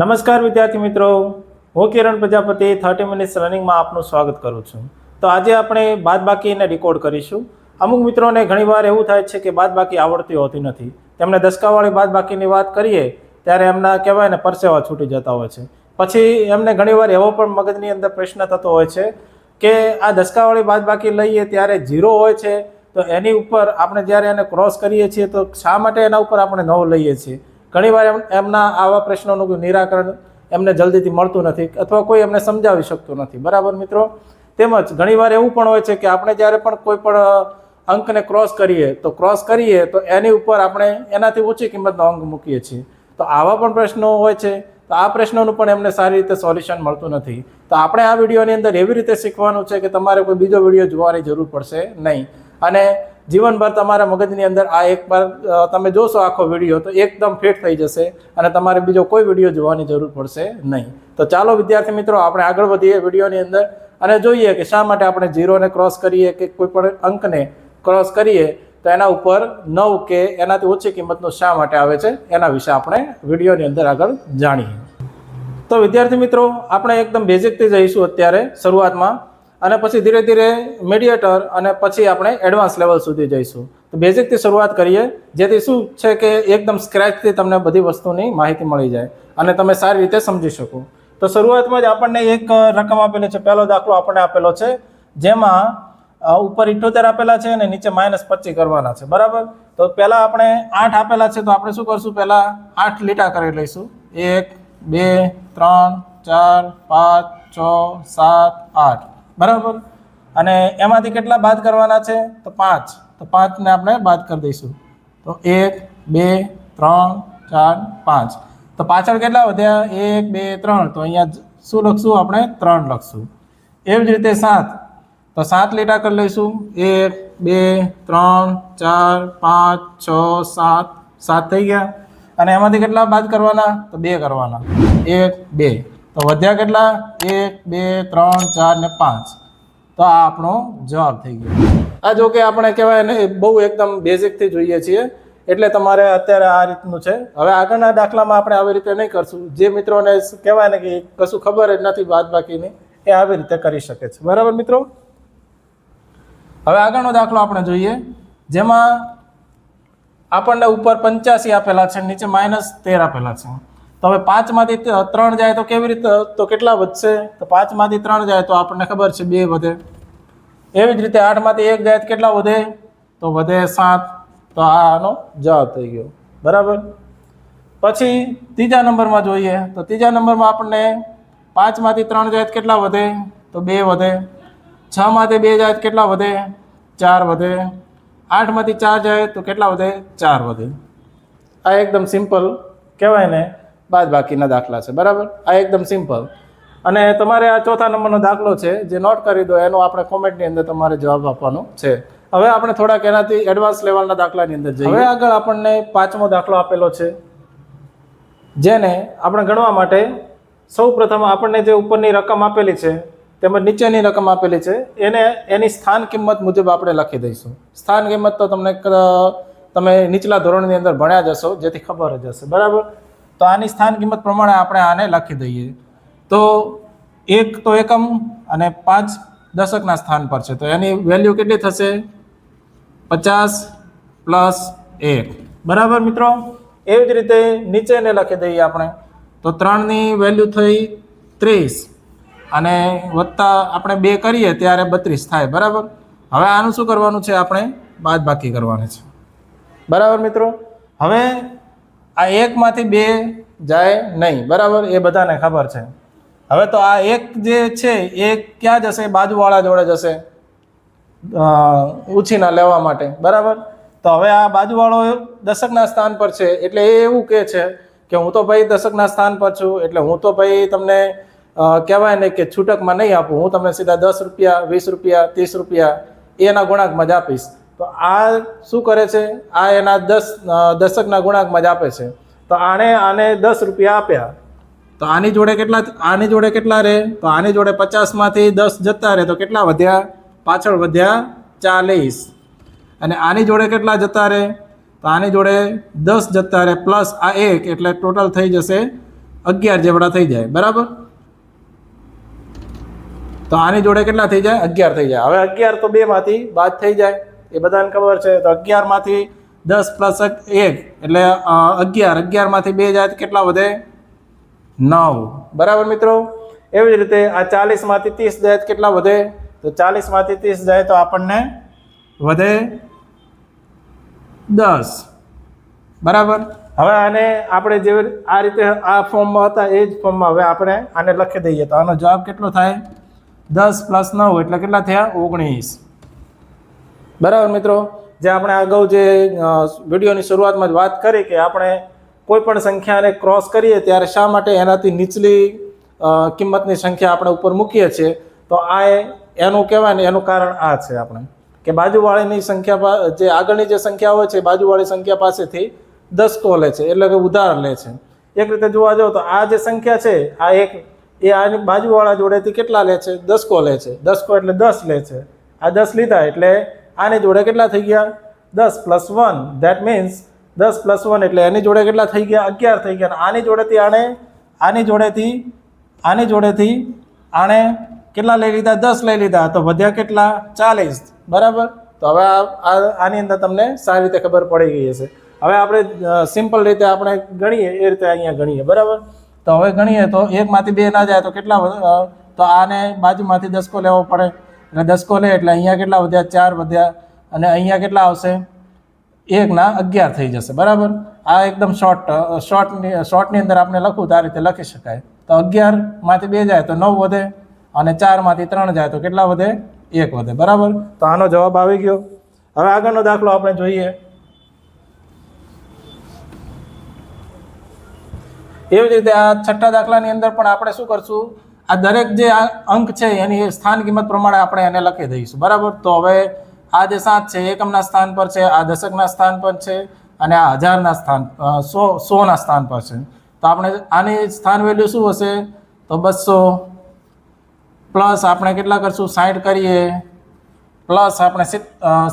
નમસ્કાર વિદ્યાર્થી મિત્રો. હું કિરણ પ્રજાપતિ થર્ટી મિનિટ્સ રનિંગમાં આપનું સ્વાગત કરું છું. તો આજે આપણે બાદબાકીને રિકોર્ડ કરીશું. અમુક મિત્રોને ઘણીવાર એવું થાય છે કે બાદબાકી આવડતી હોતી નથી. તેમણે દસકાવાળી બાદબાકીની વાત કરીએ, ત્યારે એમના કહેવાય ને પરસેવા છૂટી જતા હોય છે. પછી એમને ઘણીવાર એવો પણ મગજની અંદર પ્રશ્ન થતો હોય છે કે આ દસકાવાળી બાદબાકી લઈએ ત્યારે ઝીરો હોય છે, તો એની ઉપર આપણે જ્યારે એને ક્રોસ કરીએ છીએ, તો શા માટે એના ઉપર આપણે નવ લઈએ છીએ? ઘણીવાર એમ એમના આવા પ્રશ્નોનું નિરાકરણ એમને જલ્દીથી મળતું નથી અથવા કોઈ એમને સમજાવી શકતું નથી. બરાબર મિત્રો? તેમજ ઘણીવાર એવું પણ હોય છે કે આપણે જ્યારે પણ કોઈ પણ અંકને ક્રોસ કરીએ, તો ક્રોસ કરીએ, તો એની ઉપર આપણે એનાથી ઓછી કિંમતનો અંક મૂકીએ છીએ. તો આવા પણ પ્રશ્નો હોય છે. તો આ પ્રશ્નોનું પણ એમને સારી રીતે સોલ્યુશન મળતું નથી. તો આપણે આ વિડીયોની અંદર એવી રીતે શીખવાનું છે કે તમારે કોઈ બીજો વીડિયો જોવાની જરૂર પડશે નહીં. અને જીવનભર તમારા મગજની અંદર આ એકવાર તમે જોશો આખો વીડિયો તો એકદમ ફિટ થઈ જશે અને તમારે બીજો કોઈ વીડિયો જોવાની જરૂર પડશે નહીં. તો ચાલો વિદ્યાર્થી મિત્રો, આપણે આગળ વધીએ વિડીયોની અંદર અને જોઈએ કે શા માટે આપણે ઝીરોને ક્રોસ કરીએ કે કોઈ પણ અંકને ક્રોસ કરીએ. તો એના ઉપર નવ કે એનાથી ઓછી કિંમતનું શા માટે આવે છે એના વિશે આપણે વિડીયોની અંદર આગળ જાણીએ. તો વિદ્યાર્થી મિત્રો, આપણે એકદમ બેઝિકથી જઈશું અત્યારે શરૂઆતમાં. અને પછી ધીરે ધીરે મીડિયેટર અને પછી આપણે એડવાન્સ લેવલ સુધી જઈશું. તો બેઝિકથી શરૂઆત કરીએ, જેથી શું છે કે એકદમ સ્ક્રેચથી તમને બધી વસ્તુની માહિતી મળી જાય અને તમે સારી રીતે સમજી શકો. તો શરૂઆતમાં જ આપણને એક રકમ આપેલી છે, પહેલો દાખલો આપણને આપેલો છે, જેમાં ઉપર ઇઠોતેર આપેલા છે અને નીચે માઇનસ પચીસ કરવાના છે. બરાબર? તો પહેલાં આપણે આઠ આપેલા છે, તો આપણે શું કરશું? પહેલાં આઠ લીટા કરી લઈશું. એક, બે, ત્રણ, ચાર, પાંચ, છ, સાત, આઠ. બરાબર? અને એમાંથી કેટલા બાદ કરવાના છે? તો પાંચ. તો પાંચને આપણે બાદ કરી દઈશું. તો એક, બે, ત્રણ, ચાર, પાંચ. તો પાછળ કેટલા વધ્યા? એક, બે, ત્રણ. તો અહીંયા શું લખશું આપણે? ત્રણ લખશું. એવી જ રીતે સાત. તો સાત લીટા કરી લઈશું. એક, બે, ત્રણ, ચાર, પાંચ, છ, સાત. સાત થઈ ગયા. અને એમાંથી કેટલા બાદ કરવાના? તો બે કરવાના. એક, બે. તો વધ્યા કેટલા? એક, બે, ત્રણ, ચાર ને પાંચ. તો આ આપણો જવાબ થઈ ગયો. આ જો કે આપણે કહેવાય ને બહુ એકદમ બેઝિકથી જોઈએ છીએ. એટલે તમારે અત્યારે આ રીતનું છે. હવે આગળના દાખલામાં આપણે આવી રીતે નહીં કરશું. જે મિત્રોને કહેવાય ને કે કશું ખબર જ નથી બાદ બાકીની, એ આવી રીતે કરી શકે છે. બરાબર મિત્રો? હવે આગળનો દાખલો આપણે જોઈએ. જેમાં આપણને ઉપર પંચ્યાસી આપેલા છે, નીચે માઇનસ તેર આપેલા છે. તો હવે પાંચમાંથી ત્રણ જાય તો કેવી રીતે, તો કેટલા વધશે? તો પાંચમાંથી ત્રણ જાય તો આપણને ખબર છે બે વધે. એવી જ રીતે આઠમાંથી એક જાય તો કેટલા વધે? તો વધે સાત. તો આ આનો જવાબ થઈ ગયો. બરાબર? પછી ત્રીજા નંબરમાં જોઈએ. તો ત્રીજા નંબરમાં આપણને પાંચમાંથી ત્રણ જાય તો કેટલા વધે? તો બે વધે. છમાંથી બે જાય તો કેટલા વધે? ચાર વધે. આઠમાંથી ચાર જાય તો કેટલા વધે? ચાર વધે. આ એકદમ સિમ્પલ કહેવાય ને. બાદ બાકીના દાખલા છે, બરાબર? આ એકદમ સિમ્પલ અને તમારે આ ચોથા નંબરનો દાખલો છે, જે નોટ કરી દો, એનો આપણે કોમેન્ટની અંદર તમારે જવાબ આપવાનો છે. હવે આપણે થોડાક એનાથી એડવાન્સ લેવલના દાખલાની અંદર જઈએ. હવે આગળ આપણને પાંચમો દાખલો આપેલો છે, જેને આપણે ગણવા માટે સૌ પ્રથમ આપણને જે ઉપરની રકમ આપેલી છે, તેમજ નીચેની રકમ આપેલી છે, એને, એની સ્થાન કિંમત મુજબ આપણે લખી દઈશું. સ્થાન કિંમત તો તમને તમે નીચલા ધોરણની અંદર ભણ્યા જશો જેથી ખબર જ હશે, બરાબર? તો આની સ્થાન કિંમત પ્રમાણે આપણે આને લખી દઈએ. તો એક તો એકમ અને પાંચ દશકના સ્થાન પર છે. તો એની વેલ્યુ કેટલી થશે? પચાસ પ્લસ એક. બરાબર મિત્રો? એવી જ રીતે નીચેને લખી દઈએ આપણે. તો ત્રણની વેલ્યુ થઈ ત્રીસ અને વત્તા આપણે બે કરીએ ત્યારે બત્રીસ થાય. બરાબર? હવે આનું શું કરવાનું છે? આપણે બાદ બાકી કરવાની છે. બરાબર મિત્રો? હવે આ એકમાંથી બે જાય નહીં. બરાબર? એ બધાને ખબર છે. હવે તો આ એક જે છે, એ ક્યાં જશે? બાજુવાળા જોડે જશે. ઉછીના લેવા માટે. બરાબર? તો હવે આ બાજુવાળો દશકના સ્થાન પર છે. એટલે એ એવું કહે છે કે હું તો ભાઈ દશકના સ્થાન પર છું. એટલે હું તો ભાઈ તમને કહેવાય ને કે છૂટકમાં નહીં આપું. હું તમને સીધા દસ રૂપિયા, વીસ રૂપિયા, ત્રીસ રૂપિયા એના ગુણાંકમાં જ આપીશ. તો આ શું કરે છે? આ એના દસ દશકના ગુણાંકમાં જ આપે છે. તો આણે આને દસ રૂપિયા આપ્યા. તો આની જોડે કેટલા આની જોડે કેટલા રહે તો આની જોડે પચાસમાંથી દસ જતા રહે તો કેટલા વધ્યા? પાછળ વધ્યા ચાલીસ. અને આની જોડે કેટલા જતા રહે તો આની જોડે દસ જતા રહે પ્લસ આ એક એટલે ટોટલ થઈ જશે અગિયાર જેવડા થઈ જાય. બરાબર? તો આની જોડે કેટલા થઈ જાય? અગિયાર થઈ જાય. હવે અગિયાર તો બેમાંથી બાદ થઈ જાય. એ બધાને ખબર છે. તો અગિયારમાંથી દસ પ્લસ એક એટલે અગિયાર. અગિયારમાંથી બે જાય કેટલા વધે? નવ. બરાબર મિત્રો? એવી જ રીતે આ ચાલીસમાંથી ત્રીસ જાય કેટલા વધે? તો ચાલીસમાંથી ત્રીસ જાય તો આપણને વધે દસ. બરાબર? હવે આને આપણે જે આ રીતે આ ફોર્મમાં હતા એ જ ફોર્મમાં હવે આપણે આને લખી દઈએ. તો આનો જવાબ કેટલો થાય? દસ પ્લસ નવ. એટલે કેટલા થયા? ઓગણીસ. બરાબર મિત્રો? જે આપણે અગાઉ જે વિડીયોની શરૂઆતમાં જ વાત કરી કે આપણે કોઈ પણ સંખ્યાને ક્રોસ કરીએ ત્યારે શા માટે એનાથી નીચલી કિંમતની સંખ્યા આપણે ઉપર મૂકીએ છીએ? તો આ એનું કહેવાય ને એનું કારણ આ છે આપણે. કે બાજુવાળીની સંખ્યા જે આગળની જે સંખ્યા હોય છે બાજુવાળી સંખ્યા પાસેથી દસ કો લે છે, એટલે કે ઉધાર લે છે. એક રીતે જોવા જાઓ તો આ જે સંખ્યા છે, આ એક, એ આની બાજુવાળા જોડેથી કેટલા લે છે? દસ કો લે છે. દસકો એટલે દસ લે છે. આ દસ લીધા એટલે આની જોડે કેટલા થઈ ગયા? દસ પ્લસ વન ધેટ મીન્સ દસ પ્લસ વન એટલે એની જોડે કેટલા થઈ ગયા? અગિયાર થઈ ગયા. આની જોડેથી આણે, આની જોડેથી આની જોડેથી આણે કેટલા લઈ લીધા? દસ લઈ લીધા. તો વધ્યા કેટલા? ચાલીસ. બરાબર? તો હવે આ- આની અંદર તમને સારી રીતે ખબર પડી ગઈ હશે. હવે આપણે સિમ્પલ રીતે આપણે ગણીએ, એ રીતે અહીંયા ગણીએ. બરાબર? તો હવે ગણીએ તો એકમાંથી બે ના જાય તો કેટલા તો આને બાજુમાંથી દસકો લેવો પડે. એટલે દસકો લે એટલે અહીંયા કેટલા વધ્યા? ચાર વધ્યા. અને અહીંયા કેટલા આવશે? એકના અગિયાર થઈ જશે. બરાબર? આ એકદમ શોર્ટ શોર્ટની શોર્ટની અંદર આપણે લખવું તો આ રીતે લખી શકાય. તો અગિયારમાંથી બે જાય તો નવ વધે અને ચારમાંથી ત્રણ જાય તો કેટલા વધે? એક વધે. બરાબર? તો આનો જવાબ આવી ગયો. હવે આગળનો દાખલો આપણે જોઈએ. એવી જ રીતે આ છઠ્ઠા દાખલાની અંદર પણ આપણે શું કરશું? આ દરેક જે અંક છે એની સ્થાન કિંમત પ્રમાણે આપણે એને લખી દઈશું. બરાબર? તો હવે આ જે સાત છે એકમના સ્થાન પર છે, આ દશકના સ્થાન પર છે અને આ હજારના સ્થાન સો, સોના સ્થાન પર છે. તો આપણે આની સ્થાન વેલ્યુ શું હશે? તો બસો પ્લસ આપણે કેટલા કરશું? સાઠ કરીએ. પ્લસ આપણે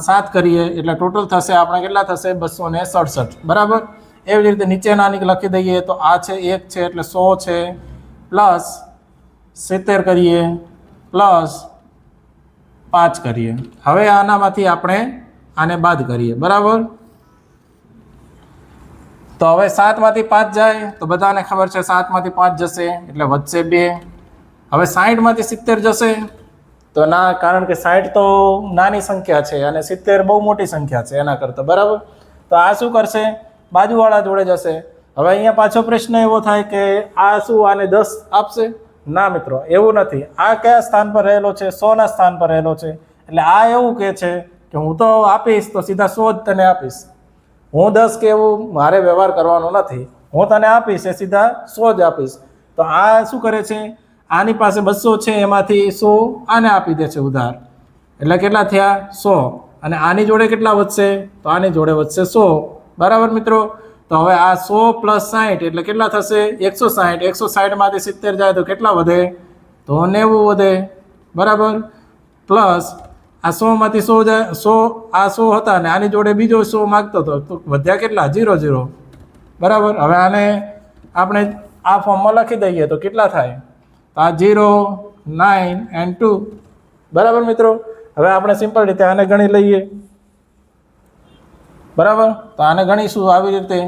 સાત કરીએ. એટલે ટોટલ થશે આપણે કેટલા થશે? બસો ને સડસઠ. બરાબર? એવી જ રીતે નીચેનાની લખી દઈએ તો આ છે એક છે, એટલે સો છે. પ્લસ સિત્તેર કરીએ, પ્લસ પાંચ કરીએ. હવે આનામાંથી આપણે આને બાદ કરીએ, બરાબર? તો હવે સાતમાંથી પાંચ જાય, તો બધાને ખબર છે સાતમાંથી પાંચ જશે, એટલે વધશે બે. હવે સાઠમાંથી સિત્તેર જશે. તો ના, કારણ કે સાઠ તો નાની સંખ્યા છે અને સિત્તેર બહુ મોટી સંખ્યા છે એના કરતાં, બરાબર? તો આ શું કરશે? બાજુવાળા જોડે જશે. હવે અહીંયા પાછો પ્રશ્ન એવો થાય કે આ શું આને દસ આપશે? ના મિત્રો, એવું નથી. આ કયા સ્થાન પર રહેલો છે? સોના સ્થાન પર રહેલો છે. એટલે આ એવું કહે છે કે હું તો આપીશ, તો સીધા સો જ તને આપીશ. હું દસ કે એવું મારે વ્યવહાર કરવાનો નથી. હું તને આપીશ, એ સીધા સો જ આપીશ. તો આ શું કરે છે? આની પાસે બસો છે, એમાંથી સો આને આપી દે છે ઉધાર. એટલે કેટલા થયા? સો. અને આની જોડે કેટલા વધશે? તો આની જોડે વધશે સો. બરાબર મિત્રો? તો હવે આ સો પ્લસ સાહીઠ એટલે કેટલા થશે? એકસો સાહીઠ એકસો સાઠમાંથી સિત્તેર જાય તો કેટલા વધે? તો નેવું વધે. બરાબર? પ્લસ આ સોમાંથી સો જાય, સો, આ સો હતા ને આની જોડે બીજો સો માગતો હતો. તો વધ્યા કેટલા? જીરો જીરો બરાબર? હવે આને આપણે આ ફોર્મમાં લખી દઈએ તો કેટલા થાય? તો આ જીરો નાઇન એન્ડ ટુ. બરાબર મિત્રો? હવે આપણે સિમ્પલ રીતે આને ગણી લઈએ. બરાબર? તો આને ગણીશું આવી રીતે.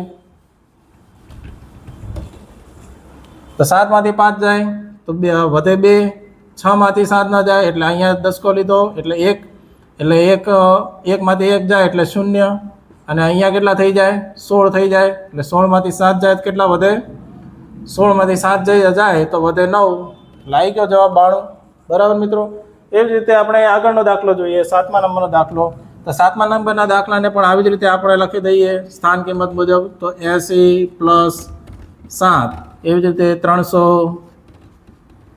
તો સાતમાંથી પાંચ જાય, તો બે વધે બે. છમાંથી સાત ના જાય, એટલે અહીંયા દસકો લીધો, એટલે એક. એટલે એક એકમાંથી એક જાય, એટલે શૂન્ય. અને અહીંયા કેટલા થઈ જાય? સોળ થઈ જાય, એટલે સોળમાંથી સાત જાય કેટલા વધે? સોળમાંથી સાત જઈ જાય, તો વધે નવ. લાઈ ગયો જવાબ બાણું. બરાબર મિત્રો? એવી રીતે આપણે આગળનો દાખલો જોઈએ, સાતમા નંબરનો દાખલો. તો સાતમા નંબરના દાખલાને પણ આવી જ રીતે આપણે લખી દઈએ સ્થાન કિંમત મુજબ. તો એંસી પ્લસ સાત એવી જ રીતે ત્રણસો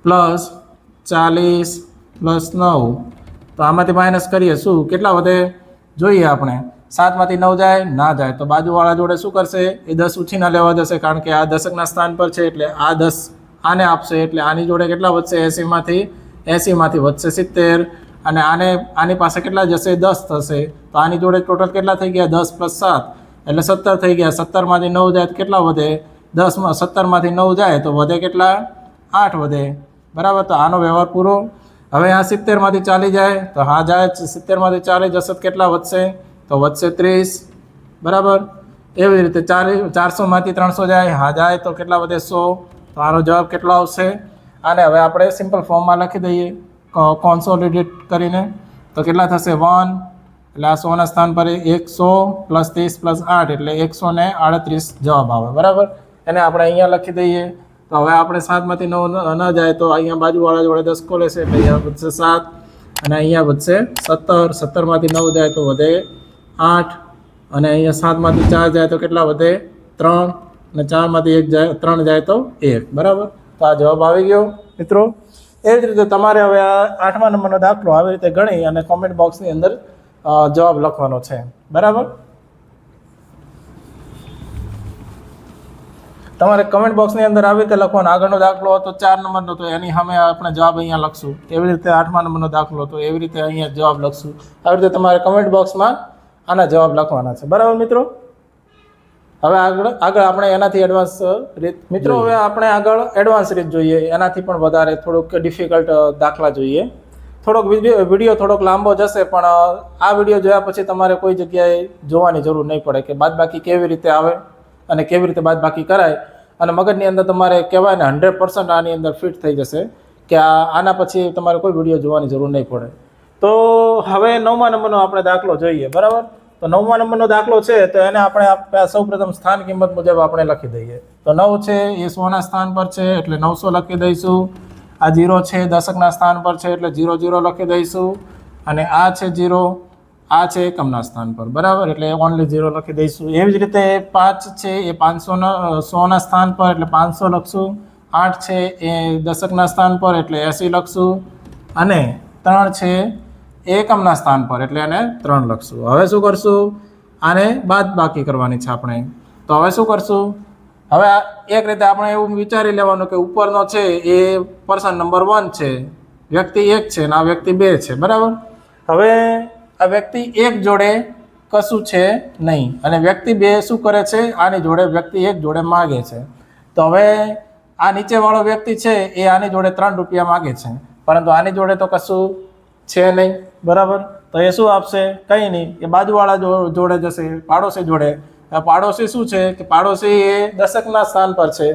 પ્લસ ચાલીસ પ્લસ નવ. તો આમાંથી માઇનસ કરીએ શું? કેટલા વધે? જોઈએ આપણે. સાતમાંથી નવ જાય, ના જાય. તો બાજુવાળા જોડે શું કરશે? એ દસ ઉછીના લેવા જશે કારણ કે આ દશકના સ્થાન પર છે એટલે આ દસ આને આપશે એટલે આની જોડે કેટલા વધશે? એંસીમાંથી એંસીમાંથી વધશે સિત્તેર. અને આને આની પાસે કેટલા જશે? દસ થશે. તો આની જોડે ટોટલ કેટલા થઈ ગયા? દસ પ્લસ સાત. એટલે સત્તર થઈ ગયા. સત્તરમાંથી નવ જાય તો કેટલા વધે? દસમાં સત્તરમાંથી નવ જાય તો વધે કેટલા? આઠ વધે. બરાબર? તો આનો વ્યવહાર પૂરો. હવે આ સિત્તેરમાંથી ચાલી જાય. તો હા જાય સિત્તેરમાંથી ચાલી જશે તો કેટલા વધશે? તો વધશે ત્રીસ. બરાબર? એવી રીતે ચાલી ચારસોમાંથી ત્રણસો જાય. હા જાય તો કેટલા વધે? સો. તો આનો જવાબ કેટલો આવશે? આને હવે આપણે સિમ્પલ ફોર્મમાં લખી દઈએ. કોન્સોલિડેટ કરીને. તો કેટલા થશે? વન, એટલે આ સોના સ્થાન પર એકસો પ્લસ ત્રીસ પ્લસ આઠ, એટલે એકસો ને આડત્રીસ જવાબ આવે. બરાબર? એને આપણે અહીંયા લખી દઈએ. તો હવે આપણે સાતમાંથી નવ ન- જાય તો અહીંયા બાજુવાળા જોડે દસ કો લેશે, એટલે અહીંયા વધશે સાત અને અહીંયા વધશે સત્તર. સત્તરમાંથી નવ જાય તો વધે આઠ અને અહીંયા સાતમાંથી ચાર જાય તો કેટલા વધે ત્રણ અને ચારમાંથી એક જાય, ત્રણ જાય તો એક. બરાબર? તો આ જવાબ આવી ગયો. મિત્રો એ જ રીતે તમારે હવે આ આઠમા નંબરનો દાખલો આવી રીતે ગણી અને કોમેન્ટ બોક્સની અંદર જવાબ લખવાનો છે. બરાબર? તમારે કમેન્ટ બોક્સની અંદર આવી રીતે લખવાનો. આગળનો દાખલો હતો, ચાર નંબરનો તો એની સામે આપણે જવાબ અહીંયા લખશું. એવી રીતે આઠમા નંબરનો દાખલો હતો, એવી રીતે અહીંયા જવાબ લખશું. આવી રીતે તમારે કમેન્ટ બોક્સમાં આના જવાબ લખવાના છે. બરાબર મિત્રો? હવે આગળ આગળ આપણે એનાથી એડવાન્સ રીત મિત્રો હવે આપણે આગળ એડવાન્સ રીત જોઈએ. એનાથી પણ વધારે થોડુંક ડિફિકલ્ટ દાખલા જોઈએ. થોડોક વીડિયો થોડોક લાંબો જશે પણ આ વીડિયો જોયા પછી તમારે કોઈ જગ્યાએ જોવાની જરૂર નહીં પડે કે બાદબાકી કેવી રીતે આવે અને કેવી રીતે બાદબાકી કરાય. અને મગજની અંદર તમારે કહેવાય ને હંડ્રેડ પર્સન્ટ આની અંદર ફિટ થઈ જશે કે આ આના પછી તમારે કોઈ વીડિયો જોવાની જરૂર નહીં પડે. તો હવે નવમા નંબરનો આપણે દાખલો જોઈએ. બરાબર? તો નવમા નંબરનો દાખલો છે, તો એને આપણે સૌ પ્રથમ સ્થાન કિંમત મુજબ આપણે લખી દઈએ. તો નવ છે એ સોના સ્થાન પર છે, એટલે નવસો લખી દઈશું. આ જીરો છે, દશકના સ્થાન પર છે, એટલે જીરો જીરો લખી દઈશું. અને આ છે જીરો, આ છે એકમના સ્થાન પર. બરાબર? એટલે ઓનલી જીરો લખી દઈશું. એવી જ રીતે પાંચ છે, એ પાંચસોના સોના સ્થાન પર, એટલે પાંચસો લખશું. આઠ છે, એ દશકના સ્થાન પર, એટલે એંસી લખશું. અને ત્રણ છે એકમના સ્થાન પર એટલે એને ત્રણ લખશું. હવે શું કરશું? આને બાદ બાકી કરવાની છે આપણે. તો હવે શું કરશું? હવે એક રીતે આપણે એવું વિચારી લેવાનું કે ઉપરનો છે એ પર્સન નંબર વન છે, વ્યક્તિ એક છે અને આ વ્યક્તિ બે છે. બરાબર? હવે આ વ્યક્તિ એક જોડે કશું છે નહીં અને વ્યક્તિ બે શું કરે છે? આની જોડે વ્યક્તિ એક જોડે માગે છે. તો હવે આ નીચેવાળો વ્યક્તિ છે એ આની જોડે ત્રણ રૂપિયા માગે છે. પરંતુ આની જોડે તો કશું છે નહીં. બરાબર? તો એ શું આપશે? કંઈ નહીં. એ બાજુવાળા જોડે જશે, પાડોશી જોડે. પાડોશી શું છે? કે પાડોશી એ દશકના સ્થાન પર છે.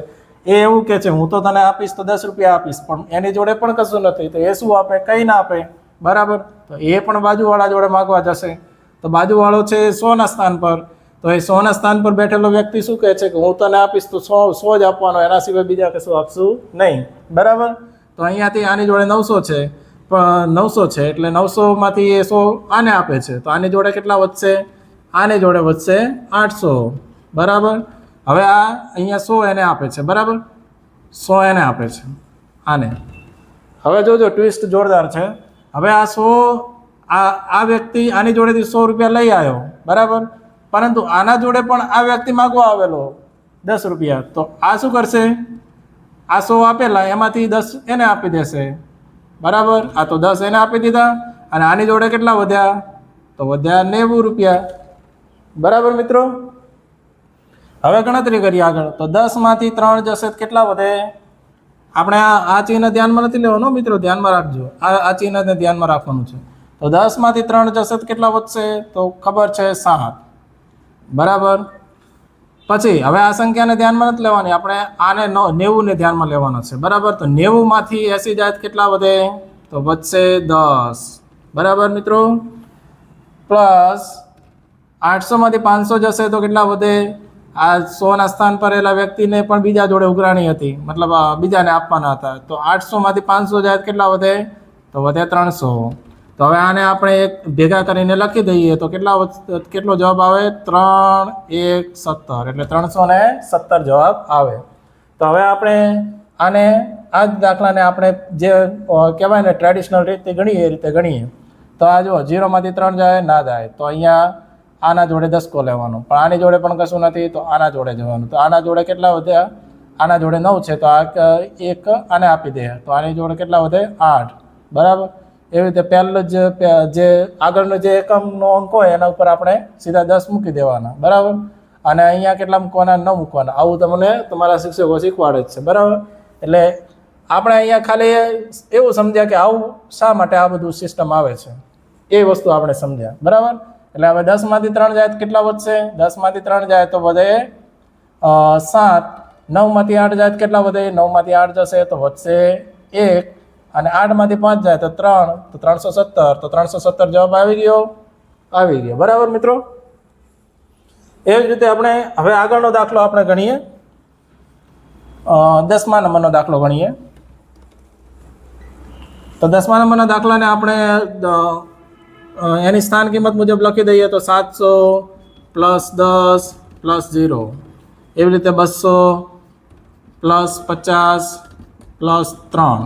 એ એવું કે છે, હું તો તને આપીશ તો દસ રૂપિયા આપીશ, પણ એની જોડે પણ કશું નથી. તો એ શું આપે? કંઈ ના આપે. બરાબર? તો એ પણ બાજુવાળા જોડે માગવા જશે. તો બાજુવાળો છે સોના સ્થાન પર. તો એ સોના સ્થાન પર બેઠેલો વ્યક્તિ શું કહે છે કે, હું તને આપીશ તો સો સો જ આપવાનો, એના સિવાય બીજા કશું આપશું નહીં. બરાબર? તો અહીંયાથી આની જોડે નવસો છે. નવસો છે, એટલે નવસોમાંથી એ સો આને આપે છે. તો આની જોડે કેટલા વધશે? આની જોડે વધશે આઠસો. બરાબર? હવે આ અહીંયા સો એને આપે છે, બરાબર? સો એને આપે છે, આને. હવે જોજો, ટ્વિસ્ટ જોરદાર છે. હવે આ સો, આ આ વ્યક્તિ આની જોડેથી સો રૂપિયા લઈ આવ્યો, બરાબર? પરંતુ આના જોડે પણ આ વ્યક્તિ માગવા આવેલો, દસ રૂપિયા. તો આ શું કરશે? આ સો આપેલા, એમાંથી દસ એને આપી દેશે. બરાબર? આ તો દસ એને આપી દીધા. અને આની જોડે કેટલા વધ્યા? તો વધ્યા નેવું રૂપિયા. બરાબર મિત્રો? હવે ગણતરી કરીએ આગળ. તો દસમાંથી ત્રણ જશે કેટલા વધે? આપણે આ આ ચિહ્ન ધ્યાનમાં નથી લેવાનું મિત્રો. ધ્યાનમાં રાખજો. આ આ ચિહ્નને ધ્યાનમાં રાખવાનું છે. તો દસમાંથી ત્રણ જશે કેટલા વધશે? તો ખબર છે સાત. બરાબર? પછી હવે આ સંખ્યાને ધ્યાનમાં નથી લેવાની. આપણે આને નેવુંને ધ્યાનમાં લેવાના છે. બરાબર? તો નેવુંમાંથી એસી જાય કેટલા વધે? તો વધશે દસ. બરાબર મિત્રો? પ્લસ આઠસોમાંથી પાંચસો જશે તો કેટલા વધે? આ સોના સ્થાન પર રહેલા વ્યક્તિને પણ બીજા જોડે ઉઘરાણી હતી. મતલબ બીજાને આપવાના હતા. તો આઠસોમાંથી પાંચસો જાય કેટલા વધે? તો વધે ત્રણસો. તો હવે આને આપણે એક ભેગા કરીને લખી દઈએ તો કેટલા કેટલો જવાબ આવે? ત્રણ એક સત્તર. એટલે ત્રણસો ને સત્તર જવાબ આવે. તો હવે આપણે આને આ જ દાખલાને આપણે જે કહેવાય ને ટ્રેડિશનલ રીતે ગણીએ, એ રીતે ગણીએ. તો આ જો જીરોમાંથી ત્રણ જાય, ના જાય. તો અહીંયા આના જોડે દસકો લેવાનો. પણ આની જોડે પણ કશું નથી, તો આના જોડે જવાનું. તો આના જોડે કેટલા વધ્યા આના જોડે નવ છે. તો આ એક આને આપી દે. તો આની જોડે કેટલા વધે? આઠ. બરાબર? એવી રીતે પહેલો જ જે આગળનો જે એકમનો અંક હોય, એના ઉપર આપણે સીધા દસ મૂકી દેવાના, બરાબર? અને અહીંયા કેટલા મૂકવાના? ન મૂકવાના. આવું તમને તમારા શિક્ષકો શીખવાડે જ છે, બરાબર? એટલે આપણે અહીંયા ખાલી એવું સમજ્યા કે આવું શા માટે આ બધું સિસ્ટમ આવે છે? એ વસ્તુ આપણે સમજ્યા, બરાબર? એટલે હવે દસમાંથી ત્રણ જાય તો કેટલા વધશે? દસમાંથી ત્રણ જાય તો વધે સાત. નવમાંથી આઠ જાય તો કેટલા વધે? નવમાંથી આઠ જશે તો વધશે એક. અને આઠમાંથી પાંચ જાય તો ત્રણ, તો ત્રણસો સત્તર, તો ત્રણસો સત્તર જવાબ આવી ગયો. આવી ગયો. બરાબર મિત્રો? એ જ રીતે આપણે હવે આગળનો દાખલો આપણે ગણીએ. દસમા નંબરનો દાખલો ગણીએ. તો દસમા નંબરના દાખલાને આપણે એની સ્થાન કિંમત મુજબ લખી દઈએ તો સાતસો પ્લસ દસ પ્લસ ઝીરો. એવી રીતે બસો પ્લસ પચાસ પ્લસ ત્રણ.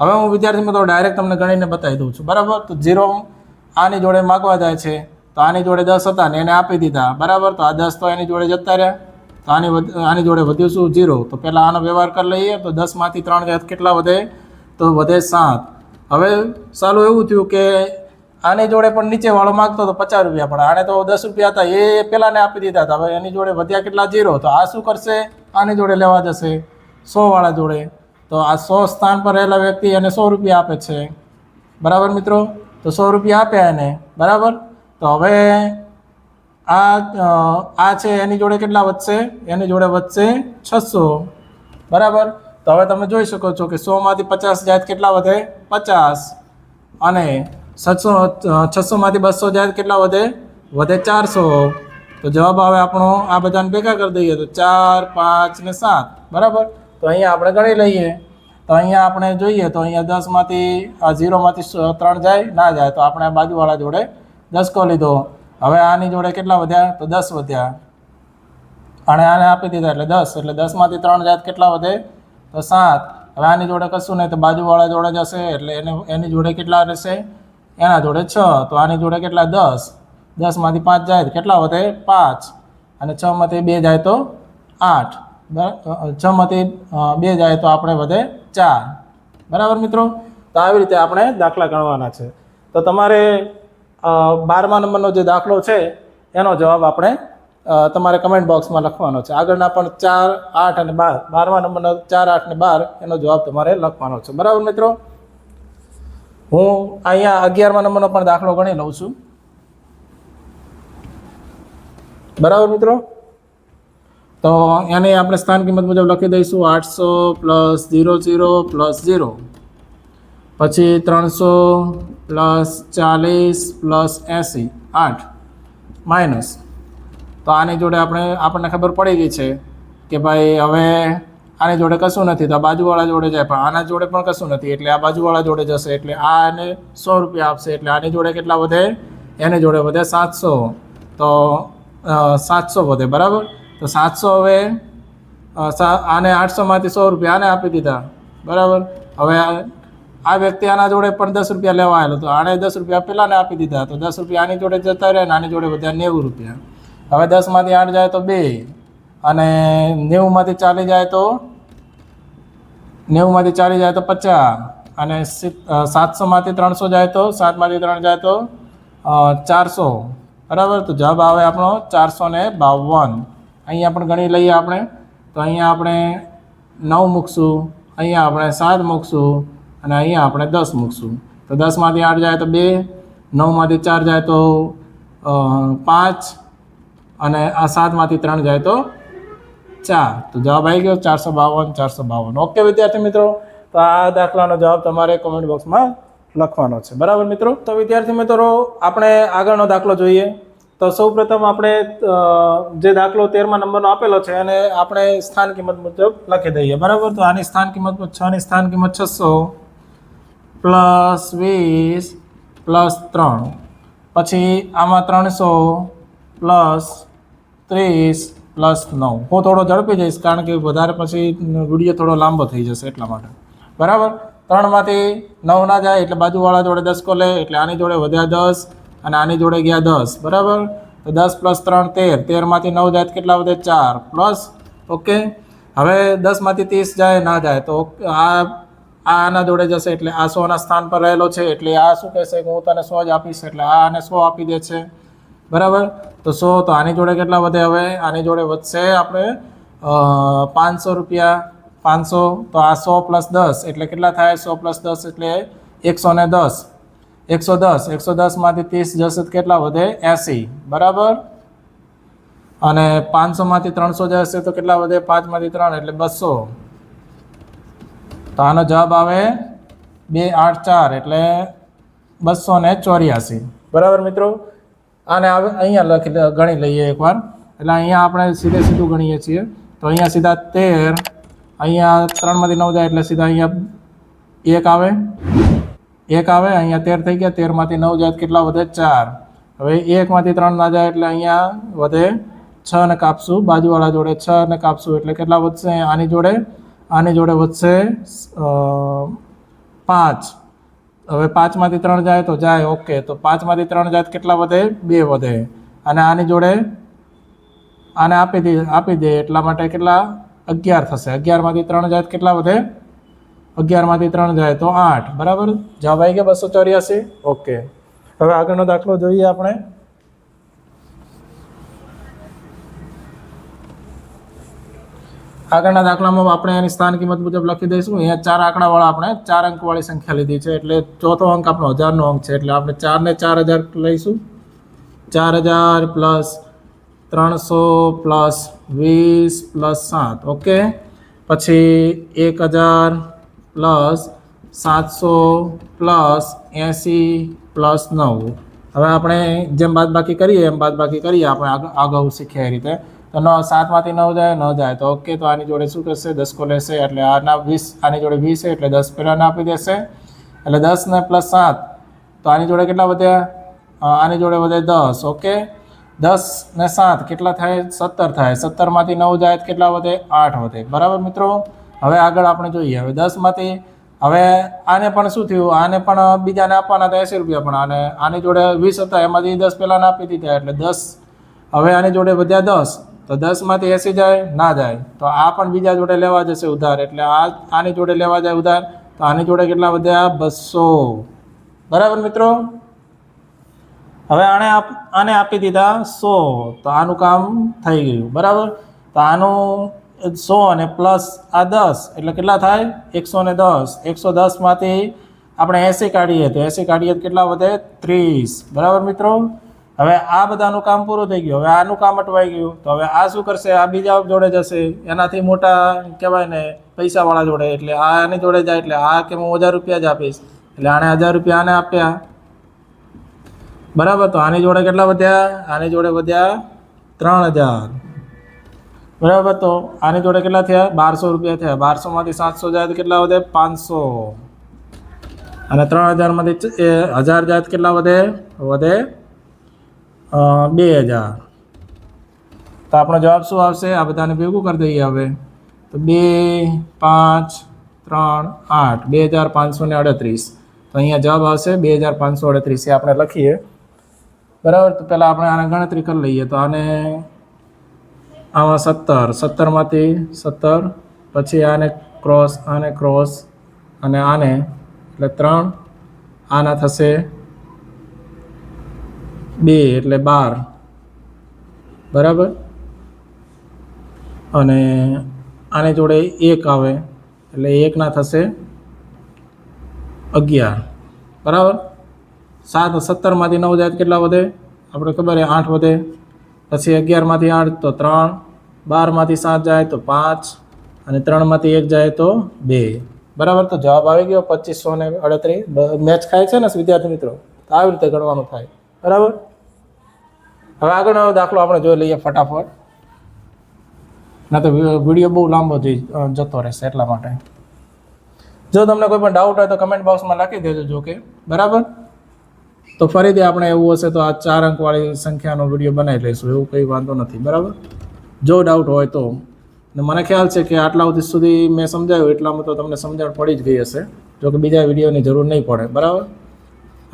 હવે હું વિદ્યાર્થી મિત્રો ડાયરેક્ટ તમને ગણીને બતાવી દઉં છું. બરાબર? તો ઝીરો આની જોડે માગવા જાય છે, તો આની જોડે દસ હતા ને એને આપી દીધા. બરાબર? તો આ દસ તો એની જોડે જતા રહ્યા. તો આની આની જોડે વધ્યું શું? ઝીરો તો પહેલાં આનો વ્યવહાર કરી લઈએ. તો દસમાંથી ત્રણ જાય કેટલા વધે? તો વધે સાત. હવે સાલું એવું થયું કે આની જોડે પણ નીચે વાળો માગતો તો પચાસ રૂપિયા, પણ આને તો દસ રૂપિયા હતા. એ પેલાને આપી દીધા હતા. હવે એની જોડે વધ્યા કેટલા? ઝીરો તો આ શું કરશે? આની જોડે લેવા જશે. સો વાળા જોડે. તો આ સો સ્થાન પર રહેલા વ્યક્તિ એને સો રૂપિયા આપે છે. બરાબર મિત્રો? તો સો રૂપિયા આપ્યા એને. બરાબર? તો હવે આ આ છે, એની જોડે કેટલા વધશે? એની જોડે વધશે છસો. બરાબર? તો હવે તમે જોઈ શકો છો કે સોમાંથી પચાસ જાય કેટલા વધે? પચાસ. અને છસો છસોમાંથી બસો જાય કેટલા વધે? વધે ચારસો. તો જવાબ આવે આપણો, આ બધાને ભેગા કરી દઈએ તો ચાર, પાંચ ને સાત. બરાબર? તો અહીંયા આપણે ગણી લઈએ. તો અહીંયા આપણે જોઈએ તો અહીંયા દસમાંથી, આ ઝીરોમાંથી ત્રણ જાય, ના જાય. તો આપણે આ બાજુવાળા જોડે દસકો લીધો. હવે આની જોડે કેટલા વધ્યા? તો દસ વધ્યા. અને આને આપી દીધા એટલે દસ. એટલે દસમાંથી ત્રણ જાત કેટલા વધે? તો સાત. હવે આની જોડે કશું નહીં, તો બાજુવાળા જોડે જશે એટલે એને, એની જોડે કેટલા રહેશે? એના જોડે છ. તો આની જોડે કેટલા? દસ. દસમાંથી પાંચ જાય તો કેટલા વધે? પાંચ. અને છમાંથી બે જાય તો આઠ. છમાંથી બે જાય તો આપણે વધે ચાર. બરાબર મિત્રો? તો આવી રીતે આપણે દાખલા ગણવાના છે. તો તમારે બારમા નંબરનો જે દાખલો છે, એનો જવાબ આપણે તમારે કમેન્ટ બોક્સમાં લખવાનો છે. આગળના પણ ચાર, આઠ અને બાર, બારમા નંબરનો ચાર, આઠ અને બાર, એનો જવાબ તમારે લખવાનો છે. બરાબર મિત્રો? હું અહીંયા અગિયારમા નંબરનો પણ દાખલો ગણી લઉં છું. બરાબર મિત્રો? તો એને આપણે સ્થાન કિંમત મુજબ લખી દઈશું આઠસો plus zero zero plus zero. પછી ત્રણસો પ્લસ ચાલીસ પ્લસ એંસી, આઠ, માઇનસ. તો આની જોડે આપણે, આપણને ખબર પડી ગઈ છે કે ભાઈ હવે આની જોડે કશું નથી, તો આ બાજુવાળા જોડે જાય, પણ આના જોડે પણ કશું નથી, એટલે આ બાજુવાળા જોડે જશે, એટલે આ એને સો રૂપિયા આપશે, એટલે આની જોડે કેટલા વધે? એની જોડે વધે સાતસો. તો સાતસો વધે, બરાબર? તો સાતસો હવે આને આઠસોમાંથી સો રૂપિયા આને આપી દીધા. બરાબર? હવે આ- વ્યક્તિ આના જોડે પણ દસ રૂપિયા લેવા આવેલો. તો આણે દસ રૂપિયા પેલાને આપી દીધા. તો દસ રૂપિયા આની જોડે જતા રહે ને આની જોડે વધ્યા નેવું રૂપિયા. હવે દસમાંથી આઠ જાય તો બે. અને નેવુંમાંથી ચાલી જાય તો નેવુંમાંથી ચાલી જાય તો પચાસ. અને સાતસોમાંથી ત્રણસો જાય તો સાતમાંથી ત્રણ જાય તો ચારસો. બરાબર? તો જવાબ આવે આપણો ચારસો ને બાવન. અહીંયા પણ ગણી લઈએ આપણે. તો અહીંયા આપણે નવ મૂકશું, અહીંયા આપણે સાત મૂકશું અને અહીંયા આપણે દસ મૂકશું. તો દસમાંથી આઠ જાય તો બે, નવમાંથી ચાર જાય તો પાંચ અને આ સાતમાંથી ત્રણ જાય તો ચાર. તો જવાબ આવી ગયો ચારસો બાવન ચારસો બાવન. ઓકે વિદ્યાર્થી મિત્રો, તો આ દાખલાનો જવાબ તમારે કોમેન્ટ બોક્સમાં લખવાનો છે. બરાબર મિત્રો? તો વિદ્યાર્થી મિત્રો, આપણે આગળનો દાખલો જોઈએ. તો સૌપ્રથમ આપણે જે દાખલો તેરમા નંબરનો આપેલો છે અને આપણે સ્થાન કિંમત મુજબ લખી દઈએ. બરાબર? તો આની સ્થાન કિંમત છ ની સ્થાન કિંમત છસો પ્લસ વીસ પ્લસ ત્રણ. પછી આમાં ત્રણસો પ્લસ ત્રીસ પ્લસ નવ. હું થોડો ઝડપી જઈશ કારણ કે વધારે પછી વીડિયો થોડો લાંબો થઈ જશે એટલા માટે. બરાબર? ત્રણમાંથી નવ ના જાય એટલે બાજુવાળા જોડે દસકો લે, એટલે આની જોડે વધ્યા દસ. અને આની જોડે ગયા દસ, બરાબર? તો દસ પ્લસ ત્રણ તેર, તેરમાંથી નવ જાય કેટલા વધે? ચાર. Plus, okay? હવે દસમાંથી ત્રીસ જાય, ના જાય. તો આ આના જોડે જશે એટલે આ સોના સ્થાન પર રહેલો છે એટલે આ શું કહેશે કે હું તને સો જ આપીશ એટલે આ આને સો આપી દે છે. બરાબર? તો સો, તો આની જોડે કેટલા વધે હવે? આની જોડે વધશે આપણે પાંચસો રૂપિયા. પાંચસો, તો આ સો પ્લસ દસ, એટલે કેટલા થાય? સો પ્લસ દસ એટલે એકસો ને દસ. એકસો દસ. એકસો દસમાંથી ત્રીસ જશે કેટલા વધે? એંસી. બરાબર? અને પાંચસોમાંથી ત્રણસો જશે તો કેટલા વધે? પાંચમાંથી ત્રણ એટલે બસો. તો આનો જવાબ આવે બે આઠ ચાર એટલે બસો ને ચોર્યાસી. બરાબર મિત્રો? આને આવે, અહીંયા લખી ગણી લઈએ એકવાર. એટલે અહીંયા આપણે સીધે સીધું ગણીએ છીએ. તો અહીંયા સીધા તેર, અહીંયા ત્રણમાંથી નવ જાય એટલે સીધા અહીંયા એક આવે. એક આવે, અહીંયા તેર થઈ ગયા, તેરમાંથી નવ જાય કેટલા વધે? ચાર. હવે એકમાંથી ત્રણ ના જાય એટલે અહીંયા વધે છ ને કાપશું. બાજુવાળા જોડે છ ને કાપશું એટલે કેટલા વધશે? આની જોડે આની જોડે વધશે પાંચ. હવે પાંચમાંથી ત્રણ જાય તો જાય, ઓકે. તો પાંચમાંથી ત્રણ જાય કેટલા વધે? બે વધે. અને આની જોડે, આને આપી દે આપી દે એટલા માટે કેટલા? અગિયાર થશે. અગિયારમાંથી ત્રણ જાય કેટલા વધે? અગિયારમાંથી ત્રણ જાય તો આઠ. બરાબર? જવાબ ગયા બસો ચોર્યાસી? ઓકે. હવે આગળનો દાખલો જોઈએ આપણે. આગળના દાખલામાં આપણે એની સ્થાન કિંમત મુજબ લખી દઈશું. અહીંયા ચાર આંકડાવાળા આપણે ચાર અંકવાળી સંખ્યા લીધી છે. એટલે ચોથો અંક આપણો હજારનો અંક છે. એટલે આપણે ચારને ચાર હજાર લઈશું. ચાર હજાર પ્લસ ત્રણસો પ્લસ વીસ પ્લસ સાત. ઓકે? પછી એક હજાર પ્લસ સાતસો પ્લસ એંસી પ્લસ નવ. હવે આપણે જેમ બાદબાકી કરીએ, એમ બાદબાકી કરીએ, આપણે અગાઉ શીખ્યા એ રીતે. તો ન સાતમાંથી નવ જાય, ન જાય. તો ઓકે, તો આની જોડે શું કરશે? દસકો લેશે, એટલે આના વીસ, આની જોડે વીસ એટલે દસ પહેલાંને આપી દેશે. એટલે દસ ને પ્લસ સાત. તો આની જોડે કેટલા વધ્યા? આની જોડે વધે દસ. ઓકે? દસ ને સાત કેટલા થાય? સત્તર થાય. સત્તરમાંથી નવ જાય કેટલા વધે? આઠ વધે. બરાબર મિત્રો? હવે આગળ આપણે જોઈએ. હવે દસમાંથી હવે આને પણ શું થયું? આને પણ બીજાને આપવાના હતા એંસી રૂપિયા, પણ આને આની જોડે વીસ હતા, એમાંથી દસ પહેલાં આપી દીધા, એટલે દસ. હવે આની જોડે વધ્યા દસ. તો દસમાંથી એંસી જાય, ના જાય. તો આ પણ બીજા જોડે લેવા જશે ઉધાર. એટલે આ આની જોડે લેવા જાય ઉધાર, તો આની જોડે કેટલા વધ્યા? બસો. બરાબર મિત્રો? હવે આપ આને આપી દીધા સો. તો આનું કામ થઈ ગયું. બરાબર? તો આનું સો અને પ્લસ આ દસ, એટલે કેટલા થાય? એકસો ને દસ. એકસો દસમાંથી આપણે એંસી કાઢીએ તો એંસી કાઢીએ તો કેટલા વધે? ત્રીસ. બરાબર મિત્રો? હવે આ બધાનું કામ પૂરું થઈ ગયું. હવે આનું કામ અટવાઈ ગયું. તો હવે આ શું કરશે? આ બીજા જોડે જશે. એનાથી મોટા કહેવાય ને પૈસાવાળા જોડે. એટલે આ આની જોડે જાય, એટલે આ કે હું હજાર રૂપિયા જ આપીશ. એટલે આને હજાર રૂપિયા આને આપ્યા. બરાબર? તો આની જોડે કેટલા વધ્યા? આની જોડે વધ્યા ત્રણ હજાર. બરાબર, તો આની જોડે કેટલા થયા? બારસો રૂપિયા થયા. બારસોમાંથી સાતસો જાય કેટલા વધે? પાંચસો. અને ત્રણ હજારમાંથી હજાર જાય તો કેટલા વધે? વધે બે હજાર. તો આપણો જવાબ શું આવશે? આ બધાને ભેગું કરી દઈએ હવે. તો બે, પાંચ, ત્રણ, આઠ. બે હજાર પાંચસો ને અડત્રીસ. તો અહીંયા જવાબ આવશે બે હજાર પાંચસો અડત્રીસ. એ આપણે લખીએ. બરાબર, તો પહેલાં આપણે આને ગણતરી કરી લઈએ. તો આને આમાં સત્તર. સત્તરમાંથી સત્તર, પછી આને ક્રોસ આને ક્રોસ અને આને એટલે ત્રણ. આના થશે બે એટલે બાર. બરાબર? અને આની જોડે એક આવે એટલે એકના થશે અગિયાર. બરાબર? સાત, સત્તરમાંથી નવ જાય કેટલા વધે? આપણે ખબર આઠ વધે. પછી અગિયારમાંથી આઠ તો ત્રણ. બારમાંથી સાત જાય તો પાંચ અને ત્રણમાંથી એક જાય તો બે. બરાબર? તો જવાબ આવી ગયો પચીસો ને અડત્રીસ. મેચ ખાય છે ને વિદ્યાર્થી મિત્રો? તો આવી રીતે ગણવાનું થાય. બરાબર? હવે આગળનો દાખલો આપણે જોઈ લઈએ ફટાફટ. ના તો વીડિયો બહુ લાંબો જતો રહેશે એટલા માટે. જો તમને કોઈ પણ ડાઉટ હોય તો કમેન્ટ બોક્સમાં લખી દેજો જો કે. બરાબર? તો ફરીથી આપણે એવું હશે તો આ ચાર અંકવાળી સંખ્યાનો વીડિયો બનાવી લઈશું. એવું કંઈ વાંધો નથી. બરાબર? જો ડાઉટ હોય તો. ને મને ખ્યાલ છે કે આટલા સુધી મેં સમજાવ્યું એટલામાં તો તમને સમજણ પડી જ ગઈ હશે. જો કે બીજા વિડીયોની જરૂર નહીં પડે. બરાબર?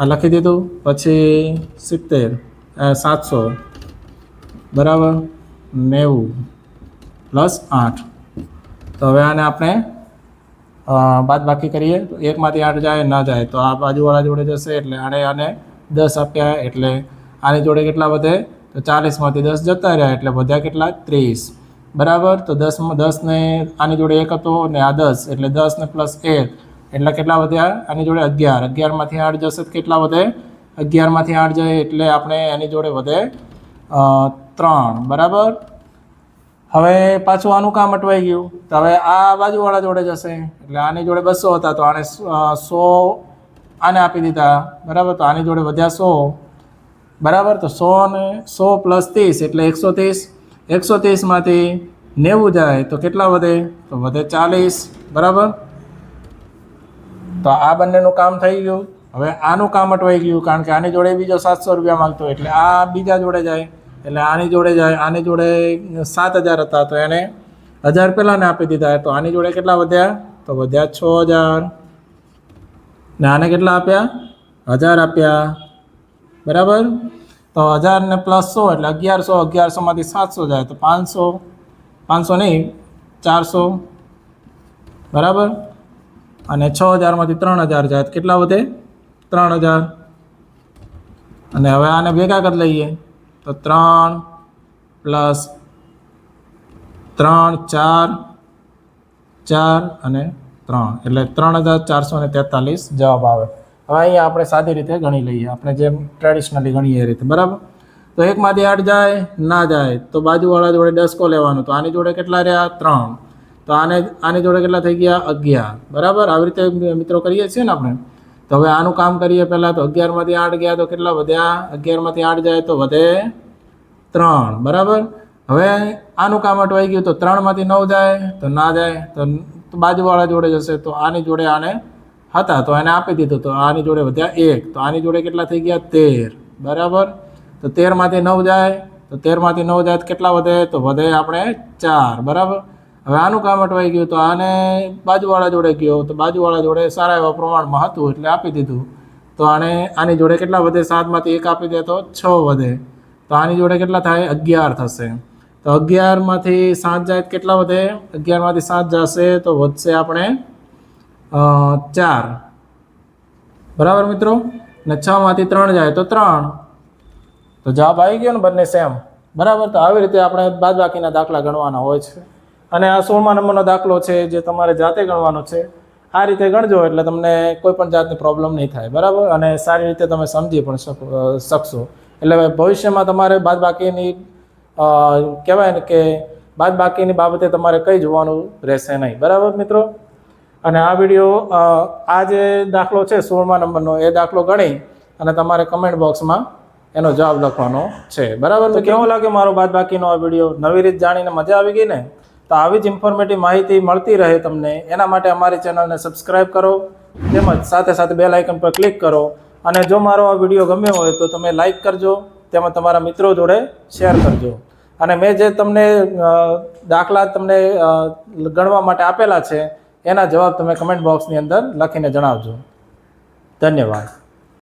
આ લખી દીધું, પછી સિત્તેર સાતસો, બરાબર? નેવું, પ્લસ આઠ. તો હવે આને આપણે બાદ બાકી કરીએ. એકમાંથી આઠ જાય, ના જાય. તો આ બાજુવાળા જોડે જશે એટલે આને આને દસ આપ્યા, એટલે આની જોડે કેટલા વધે? તો ચાલીસમાંથી દસ જતા રહ્યા એટલે વધ્યા કેટલા? ત્રીસ. બરાબર? તો દસમાં દસને આની જોડે એક હતો ને આ દસ, એટલે દસ ને પ્લસ એક. એટલે કેટલા વધ્યા? આની જોડે અગિયાર. અગિયારમાંથી આઠ જશે કેટલા વધે? અગિયારમાંથી આઠ જાય એટલે આપણે એની જોડે વધે ત્રણ. બરાબર? હવે પાછું આનું કામ અટવાઈ ગયું. તો હવે આ બાજુવાળા જોડે જશે. એટલે આની જોડે બસો હતા. તો આને સો આને આપી દીધા. બરાબર? તો આની જોડે વધ્યા સો. બરાબર? તો સો ને સો પ્લસ ત્રીસ એટલે એકસો ત્રીસ. એકસો ત્રીસમાંથી નેવું જાય તો કેટલા વધે? તો વધે ચાલીસ. બરાબર? તો આ બંનેનું કામ થઈ ગયું. હવે આનું કામ અટવાઈ ગયું કારણ કે આની જોડે બીજો સાતસો રૂપિયા માગતો એટલે આ બીજા જોડે જાય. એટલે આની જોડે જાય. આની જોડે સાત હજાર હતા તો એને હજાર પહેલાંને આપી દીધા. તો આની જોડે કેટલા વધ્યા? તો વધ્યા છ હજાર. ને આને કેટલા આપ્યા? હજાર આપ્યા. બરાબર? તો હજાર ને પ્લસ સો એટલે અગિયારસો અગિયારસોમાંથી સાતસો જાય તો પાંચસો. પાંચસો નહીં, ચારસો. બરાબર? અને છ હજારમાંથી ત્રણ હજાર જાય કેટલા વધે? ત્રણ હજાર. અને હવે આને ભેગા કરી લઈએ. તો ત્રણ પ્લસ ત્રણ, ચાર ચાર અને ત્રણ. એટલે ત્રણ હજાર ચારસો ને તેતાલીસ જવાબ આવે. હવે અહીંયા આપણે સાદી રીતે ગણી લઈએ. આપણે જેમ ટ્રેડિશનલી ગણીએ એ રીતે. બરાબર? તો એકમાંથી આઠ જાય, ના જાય, તો બાજુવાળા જોડે દસકો લેવાનું. તો આની જોડે કેટલા રહ્યા? ત્રણ. તો આને, આની જોડે કેટલા થઈ ગયા? અગિયાર. બરાબર? આવી રીતે મિત્રો કરીએ છીએ ને આપણે? તો હવે આનું કામ કરીએ પહેલાં તો અગિયારમાંથી આઠ ગયા તો કેટલા વધ્યા? અગિયારમાંથી આઠ જાય તો વધે ત્રણ. બરાબર? હવે આનું કામ અટવાઈ ગયું તો ત્રણમાંથી નવ જાય, તો ના જાય, તો બાજુવાળા જોડે જશે તો આની જોડે આને હતા, તો એને આપી દીધું, તો આની જોડે વધ્યા એક, તો આની જોડે કેટલા થઈ ગયા? તેર. બરાબર? તો તેરમાંથી નવ જાય, તો તેરમાંથી નવ જાય તો કેટલા વધે? તો વધે આપણે ચાર. બરાબર? હવે આનું કામ અટવાઈ ગયું, તો આને બાજુવાળા જોડે ગયો, તો બાજુવાળા જોડે સારા એવા પ્રમાણમાં હતું, એટલે આપી દીધું. તો આને, આની જોડે કેટલા વધે? સાતમાંથી એક આપી દે, તો છ વધે. તો આની જોડે કેટલા થાય? અગિયાર થશે. તો અગિયારમાંથી સાત જાય કેટલા વધે? અગિયારમાંથી સાત જશે, તો વધશે આપણે ચાર. બરાબર મિત્રો? ને છમાંથી ત્રણ જાય તો ત્રણ. તો જવાબ આવી ગયો ને બંને સેમ બરાબર? તો આવી રીતે આપણે બાદબાકીના દાખલા ગણવાના હોય છે. અને આ સોળમા નંબરનો દાખલો છે જે તમારે જાતે ગણવાનો છે. આ રીતે ગણજો એટલે તમને કોઈ પણ જાતની પ્રોબ્લેમ નહીં થાય. બરાબર? અને સારી રીતે તમે સમજી પણ શકશો. એટલે ભવિષ્યમાં તમારે બાદબાકીની બાકીની કહેવાય ને કે બાદબાકીની બાબતે તમારે કંઈ જોવાનું રહેશે નહીં. બરાબર મિત્રો? અને આ વીડિયો આ જે દાખલો છે સોળમા નંબરનો એ દાખલો ગણી અને તમારે કમેન્ટ બોક્સમાં એનો જવાબ લખવાનો છે. બરાબર તો કેવો લાગે મારો બાદ બાકીનો આ વીડિયો? નવી રીત જાણીને મજા આવી ગઈ ને? તો આવી જ ઇન્ફોર્મેટિવ માહિતી મળતી રહે તમને. એના માટે અમારી ચેનલને સબસ્ક્રાઇબ કરો તેમજ સાથે સાથે બેલ આઇકન પર ક્લિક કરો. અને જો મારો આ વીડિયો ગમ્યો હોય તો તમે લાઇક કરજો તેમજ તમારા મિત્રો જોડે શેર કરજો. અને મેં જે તમને દાખલા તમને ગણવા માટે આપેલા છે એના જવાબ તમે કમેન્ટ બોક્સની અંદર લખીને જણાવજો. ધન્યવાદ.